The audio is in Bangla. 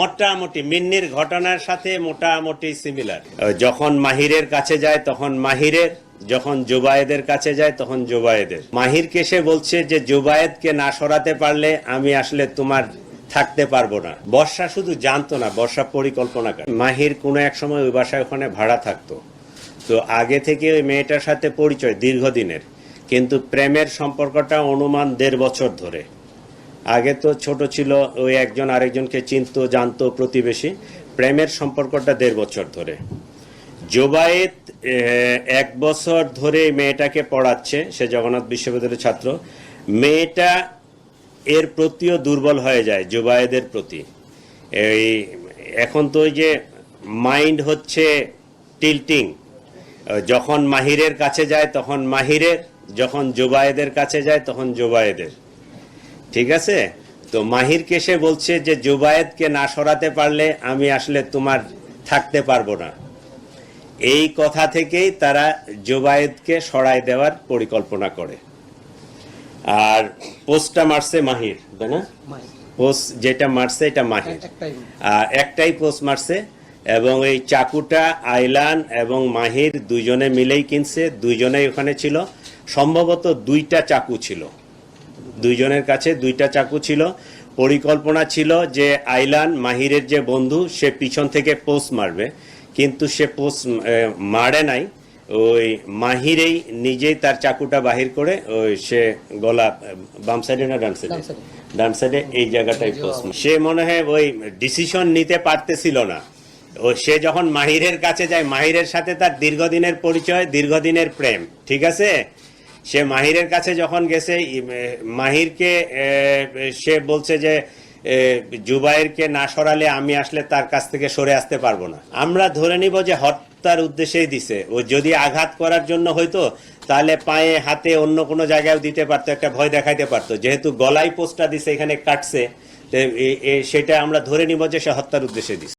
মোটামুটি মিন্নির ঘটনার সাথে মোটামুটি সিমিলার যখন মাহিরের কাছে যায়, তখন মাহিরের, যখন জুবায়েদের কাছে যায়, তখন জুবায়েদের। মাহির সে বলছে যে, জুবায়েদকে না সরাতে পারলে আমি আসলে তোমার থাকতে পারব না। বর্ষা শুধু জানতো না, বর্ষা পরিকল্পনা মাহির কোনো এক সময় ওই বাসায় ওখানে ভাড়া থাকতো। তো আগে থেকে ওই মেয়েটার সাথে পরিচয়, দীর্ঘদিনের। কিন্তু প্রেমের সম্পর্কটা অনুমান দেড় বছর ধরে। আগে তো ছোট ছিল ওই একজন আরেকজনকে চিনতো, জানতো প্রতিবেশী। প্রেমের সম্পর্কটা দেড় বছর ধরে। জোবায়েত এক বছর ধরে মেয়েটাকে পড়াচ্ছে, সে জগন্নাথ বিশ্ববিদ্যালয়ের ছাত্র। মেয়েটা এর প্রতিও দুর্বল হয়ে যায়, জোবায়েদের প্রতি। এই, এখন তো ওই যে মাইন্ড হচ্ছে টিল্টিং। যখন মাহিরের কাছে যায়, তখন মাহিরের, যখন জোবায়েদের কাছে যায়, তখন জোবায়েদের। ঠিক আছে? তো মাহিরকে সে বলছে যে জুবায়েদকে না সরাতে পারলে আমি আসলে তোমার থাকতে পারব না। এই কথা থেকেই তারা জুবায়েদকে সরাই দেওয়ার পরিকল্পনা করে। আর পোস্টটা মারছে মাহির তাই না? পোস্ট যেটা মারছে এটা মাহির। আর একটাই পোস্ট মারছে এবং এই চাকুটা আইলান এবং মাহির দুজনে মিলেই কিনছে দুইজনেই ওখানে ছিল। সম্ভবত দুইটা চাকু ছিল। দুইজনের কাছে দুইটা চাকু ছিল। পরিকল্পনা ছিল যে আইলান মাহিরের যে বন্ধু সে পিছন থেকে পোস্ট মারবে। কিন্তু সে পোস্ট মারে নাই। ওই মাহিরেই নিজেই তার চাকুটা বাহির করে ওই সে গলা বাম সাইডে না ডান সাইডে ডান সাইডে এই জায়গাটাই পোস্ট সে মনে হয় ওই ডিসিশন নিতে পারতেছিল না। ও সে যখন মাহিরের কাছে যায় মাহিরের সাথে তার দীর্ঘদিনের পরিচয় দীর্ঘদিনের প্রেম ঠিক আছে? সে মাহিরের কাছে যখন গেছে মাহিরকে সে বলছে যে জুবাইরকে না সরালে আমি আসলে তার কাছ থেকে সরে আসতে পারব না। আমরা ধরে নিব যে হত্যার উদ্দেশ্যেই দিছে। ও যদি আঘাত করার জন্য হয়তো তাহলে পায়ে, হাতে অন্য কোনো জায়গায় দিতে পারতো, একটা ভয় দেখাইতে পারতো। যেহেতু গলায় পোস্টটা দিছে, এখানে কাটছে সেটা আমরা ধরে নিব যে সে হত্যার উদ্দেশ্যে দিছে।